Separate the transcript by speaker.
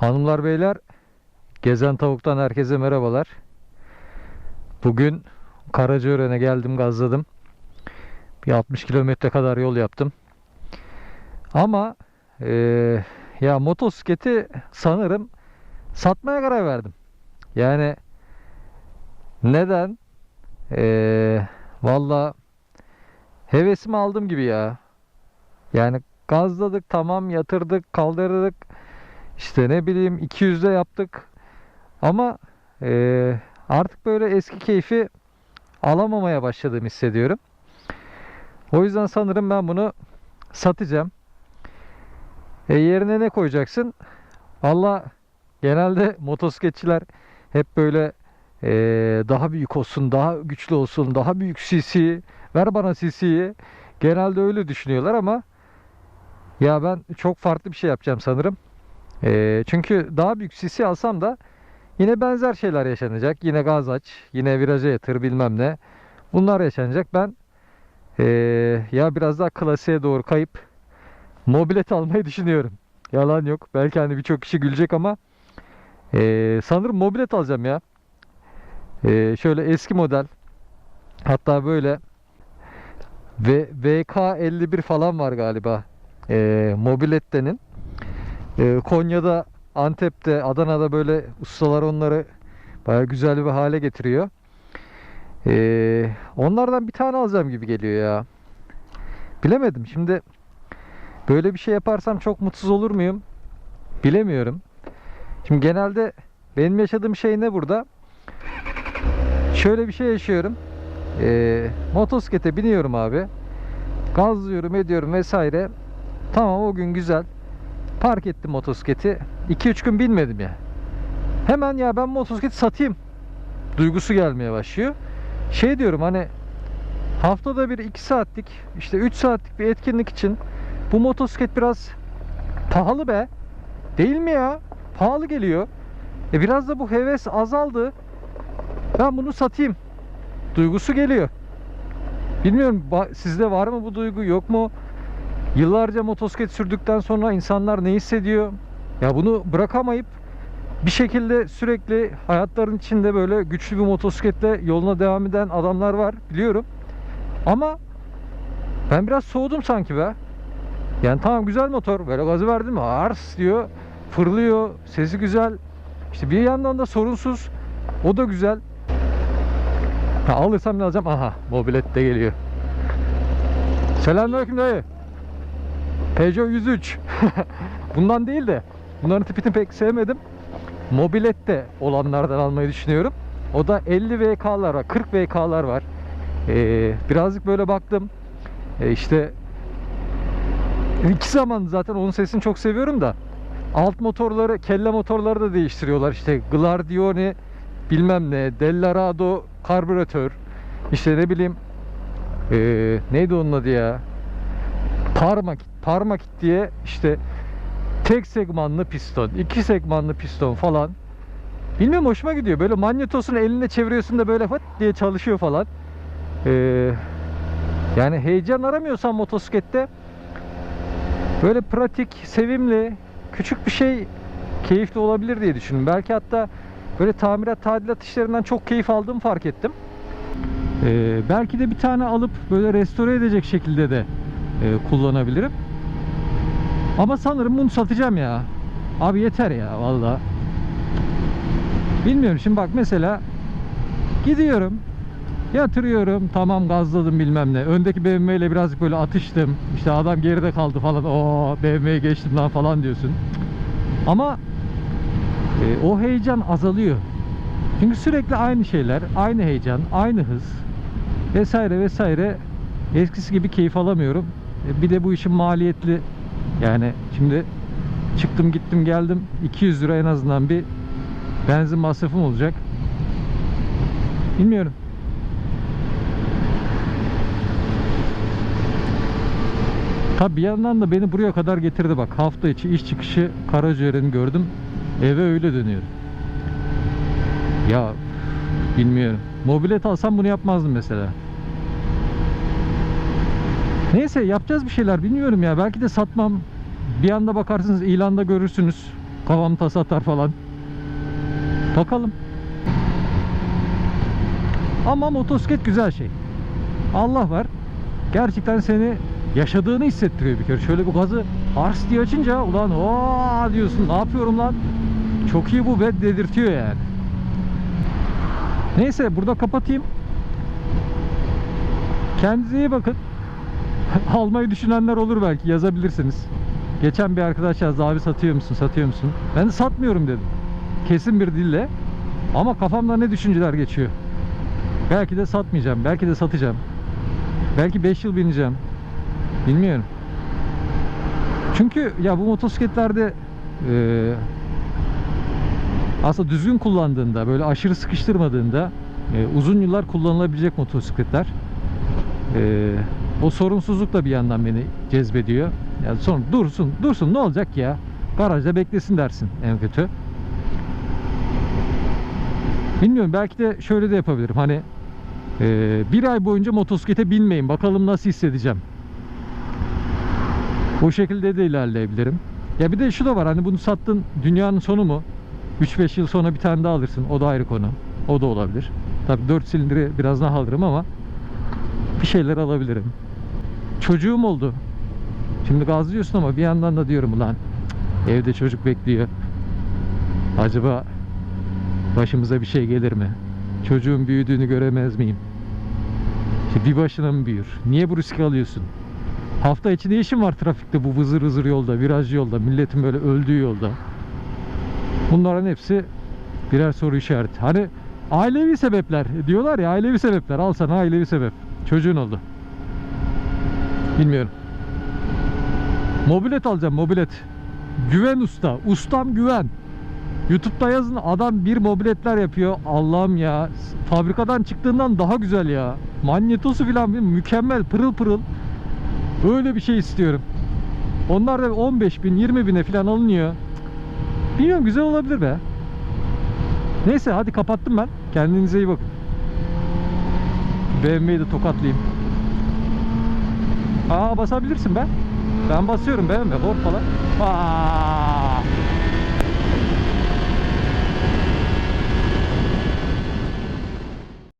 Speaker 1: Hanımlar beyler, Gezen Tavuk'tan herkese merhabalar. Bugün Karacaören'e geldim, gazladım. Bir 60 kilometre kadar yol yaptım. Ama eee, ya motosikleti sanırım satmaya karar verdim. Yani neden? Eee Valla hevesimi aldım gibi ya. Yani gazladık tamam yatırdık kaldırdık işte ne bileyim 200'de yaptık ama eee, artık böyle eski keyfi alamamaya başladığımı hissediyorum. O yüzden sanırım ben bunu satacağım. E yerine ne koyacaksın? Valla genelde motosikletçiler hep böyle eee, daha büyük olsun, daha güçlü olsun, daha büyük CC, ver bana CC'yi. Genelde öyle düşünüyorlar ama ya ben çok farklı bir şey yapacağım sanırım. Eee, çünkü daha büyük CC alsam da yine benzer şeyler yaşanacak. Yine gaz aç, yine viraja yatır bilmem ne. Bunlar yaşanacak. Ben eee, ya biraz daha klasiğe doğru kayıp mobilet almayı düşünüyorum. Yalan yok. Belki hani birçok kişi gülecek ama eee, sanırım mobilet alacağım ya. Eee, şöyle eski model. Hatta böyle ve VK51 falan var galiba. Eee Mobilette'nin. Eee, Konya'da, Antep'te, Adana'da böyle ustalar onları baya güzel bir hale getiriyor. Eee, onlardan bir tane alacağım gibi geliyor ya. Bilemedim. Şimdi böyle bir şey yaparsam çok mutsuz olur muyum? Bilemiyorum. Şimdi genelde benim yaşadığım şey ne burada? Şöyle bir şey yaşıyorum. Eee motosiklete biniyorum abi. Gazlıyorum, ediyorum vesaire. Tamam o gün güzel. Park ettim motosikleti. 2-3 gün binmedim ya. Hemen ya ben motosikleti satayım. Duygusu gelmeye başlıyor. Şey diyorum hani haftada bir 2 saatlik işte 3 saatlik bir etkinlik için bu motosiklet biraz pahalı be. Değil mi ya? Pahalı geliyor. E biraz da bu heves azaldı. Ben bunu satayım. Duygusu geliyor. Bilmiyorum sizde var mı bu duygu yok mu? Yıllarca motosiklet sürdükten sonra insanlar ne hissediyor? Ya bunu bırakamayıp bir şekilde sürekli hayatların içinde böyle güçlü bir motosikletle yoluna devam eden adamlar var biliyorum. Ama ben biraz soğudum sanki be. Yani tamam güzel motor. Böyle gazı verdim mi? Ars diyor. Fırlıyor. Sesi güzel. İşte bir yandan da sorunsuz. O da güzel. Ha, alırsam ne alacağım? Aha mobilet de geliyor. Selamünaleyküm dayı. Peugeot 103. Bundan değil de bunların tipini pek sevmedim. Mobilette olanlardan almayı düşünüyorum. O da 50 VK'lar var, 40 VK'lar var. Ee, birazcık böyle baktım. Ee, işte iki zaman zaten onun sesini çok seviyorum da alt motorları, kelle motorları da değiştiriyorlar. İşte Glardioni bilmem ne, Dellarado karbüratör. İşte ne bileyim ee, neydi onun adı ya? Parmakit, Parmakit diye işte tek segmanlı piston, iki segmanlı piston falan. Bilmiyorum hoşuma gidiyor. Böyle manyetosunu elinde çeviriyorsun da böyle fıt diye çalışıyor falan. Ee, yani heyecan aramıyorsan motosiklette böyle pratik, sevimli, küçük bir şey keyifli olabilir diye düşündüm. Belki hatta böyle tamirat, tadilat işlerinden çok keyif aldığımı fark ettim. Ee, belki de bir tane alıp böyle restore edecek şekilde de e, kullanabilirim. Ama sanırım bunu satacağım ya. Abi yeter ya valla. Bilmiyorum şimdi bak mesela gidiyorum yatırıyorum tamam gazladım bilmem ne. Öndeki BMW ile birazcık böyle atıştım. İşte adam geride kaldı falan. O BMW'ye geçtim lan falan diyorsun. Ama e, o heyecan azalıyor. Çünkü sürekli aynı şeyler, aynı heyecan, aynı hız vesaire vesaire eskisi gibi keyif alamıyorum. E, Bir de bu işin maliyetli yani şimdi çıktım gittim geldim 200 lira en azından bir benzin masrafım olacak. Bilmiyorum. Tabi bir yandan da beni buraya kadar getirdi bak. Hafta içi iş çıkışı Karaciğer'ini gördüm. Eve öyle dönüyorum. Ya bilmiyorum. Mobilet alsam bunu yapmazdım mesela. Neyse yapacağız bir şeyler bilmiyorum ya. Belki de satmam. Bir anda bakarsınız ilanda görürsünüz. Kafam tas atar falan. Bakalım. Ama motosiklet güzel şey. Allah var. Gerçekten seni yaşadığını hissettiriyor bir kere. Şöyle bir gazı ars diye açınca ulan ooo diyorsun ne yapıyorum lan. Çok iyi bu be dedirtiyor yani. Neyse burada kapatayım. Kendinize iyi bakın. Almayı düşünenler olur belki yazabilirsiniz. Geçen bir arkadaş yazdı abi satıyor musun satıyor musun? Ben de satmıyorum dedim. Kesin bir dille. Ama kafamda ne düşünceler geçiyor. Belki de satmayacağım. Belki de satacağım. Belki 5 yıl bineceğim. Bilmiyorum. Çünkü ya bu motosikletlerde eee aslında düzgün kullandığında böyle aşırı sıkıştırmadığında e, uzun yıllar kullanılabilecek motosikletler. E, o sorunsuzluk da bir yandan beni cezbediyor. Yani sonra dursun dursun ne olacak ya garajda beklesin dersin en kötü. Bilmiyorum belki de şöyle de yapabilirim hani e, bir ay boyunca motosiklete binmeyin bakalım nasıl hissedeceğim. Bu şekilde de ilerleyebilirim. Ya bir de şu da var hani bunu sattın dünyanın sonu mu? 3-5 yıl sonra bir tane daha alırsın. O da ayrı konu. O da olabilir. Tabii 4 silindiri biraz daha alırım ama bir şeyler alabilirim. Çocuğum oldu. Şimdi gazlıyorsun ama bir yandan da diyorum ulan evde çocuk bekliyor. Acaba başımıza bir şey gelir mi? Çocuğun büyüdüğünü göremez miyim? İşte bir başına mı büyür? Niye bu riski alıyorsun? Hafta içi ne işin var trafikte bu vızır vızır yolda, virajlı yolda, milletin böyle öldüğü yolda? Bunların hepsi birer soru işareti. Hani ailevi sebepler diyorlar ya ailevi sebepler. Al sana ailevi sebep. Çocuğun oldu. Bilmiyorum. Mobilet alacağım mobilet. Güven usta. Ustam güven. Youtube'da yazın adam bir mobiletler yapıyor. Allah'ım ya. Fabrikadan çıktığından daha güzel ya. Manyetosu filan bir mükemmel pırıl pırıl. Öyle bir şey istiyorum. Onlar da 15 bin 20 bine falan alınıyor. Bilmiyorum güzel olabilir be. Neyse hadi kapattım ben. Kendinize iyi bakın. BMW'yi de tokatlayayım. Aa basabilirsin be. Ben basıyorum BMW kork falan. Aa!